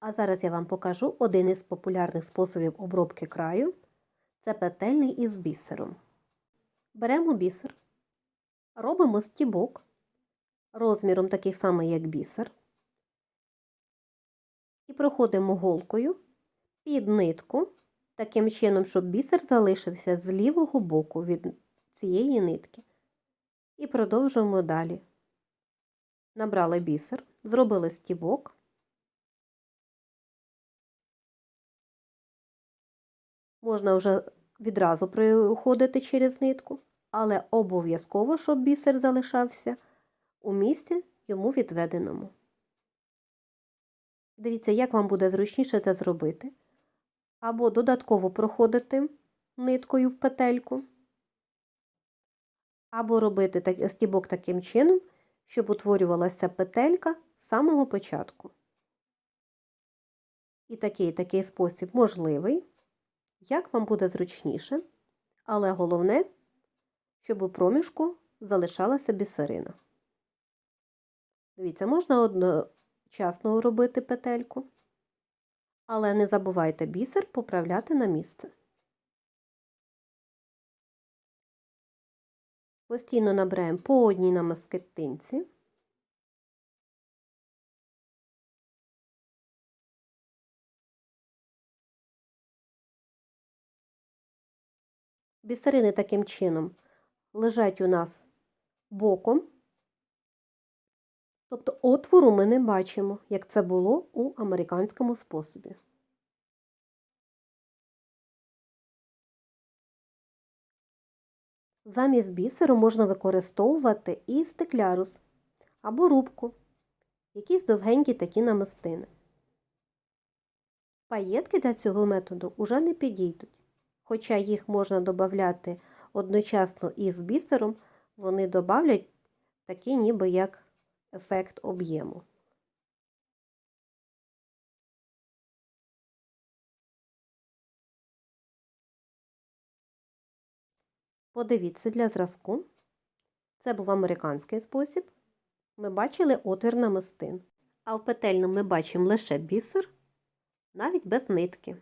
А зараз я вам покажу один із популярних способів обробки краю. Це петельний із бісером. Беремо бісер, робимо стібок розміром такий самий, як бісер, і проходимо голкою під нитку, таким чином, щоб бісер залишився з лівого боку від цієї нитки. І продовжуємо далі. Набрали бісер, зробили стібок. Можна вже відразу проходити через нитку, але обов'язково, щоб бісер залишався у місці йому відведеному. Дивіться, як вам буде зручніше це зробити. Або додатково проходити ниткою в петельку, або робити так, стібок таким чином, щоб утворювалася петелька з самого початку. І такий такий спосіб можливий, як вам буде зручніше, але головне, щоб у проміжку залишалася бісерина. Дивіться, можна одночасно робити петельку, але не забувайте бісер поправляти на місце. Постійно набираємо по одній на маскетинці. Бісерини таким чином лежать у нас боком, тобто отвору ми не бачимо, як це було у американському способі. Замість бісеру можна використовувати і стеклярус або рубку, якісь довгенькі такі намистини. Паєтки для цього методу уже не підійдуть, хоча їх можна додати одночасно із бісером, вони додавлять такий ніби як ефект об'єму. Подивіться для зразку. Це був американський спосіб. Ми бачили отвір намистин. А в петельному ми бачимо лише бісер, навіть без нитки.